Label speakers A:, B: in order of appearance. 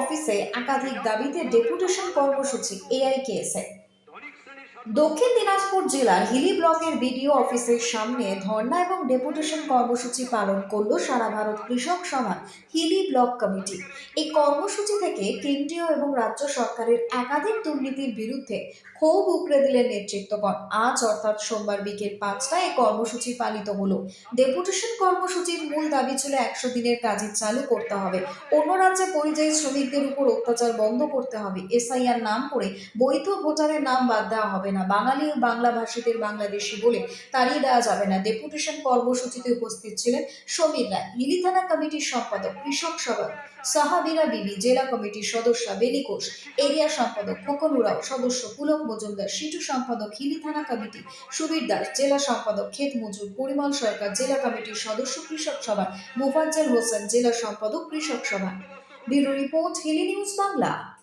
A: অফিসে একাধিক দাবিতে ডেপুটেশন কর্মসূচি এআইকেএসএ দক্ষিণ দিনাজপুর জেলার হিলি ব্লকের বিডিও অফিসের সামনে ধর্ণা এবং ডেপুটেশন কর্মসূচি পালন করল সারা ভারত কৃষক সভা, হিলি ব্লক কমিটি। এই কর্মসূচি থেকে কেন্দ্রীয় এবং রাজ্য সরকারের একাধিক দুর্নীতির বিরুদ্ধে ক্ষোভ উগরে দিলেন নেতৃত্বগণ। আজ অর্থাৎ সোমবার বিকেল পাঁচটায় এই কর্মসূচি পালিত হলো। ডেপুটেশন কর্মসূচির মূল দাবি ছিল একশো দিনের কাজে চালু করতে হবে। অন্য রাজ্যে পরিযায়ী শ্রমিকদের উপর অত্যাচার বন্ধ করতে হবে। এসআইআর নাম করে বৈধ ভোটারের নাম বাদ দেওয়া হবে। না। বাঙালি ও বাংলা ভাষীদের বাংলাদেশি বলে তাড়িয়ে দেওয়া যাবে না। ডেপুটেশন কর্মসূচিতে উপস্থিত ছিলেন সমীর রায় হিলি থানা কমিটির সম্পাদক কৃষক সভা, সাহাবিরা বিবি, জেলা কমিটির সদস্য বেলি ঘোষ, এরিয়া সম্পাদক খোকন উরাও, সদস্য পুলক মজুমদার, সিটু সম্পাদক হিলি থানা কমিটি, সুবীর দাস, জেলা সম্পাদক ক্ষেত মজুর, পরিমল সরকার, জেলা কমিটির সদস্য কৃষক সভা, মোফাজ্জল হোসেন, জেলা সম্পাদক কৃষক সভা। Bureau report, Hili news Bangla.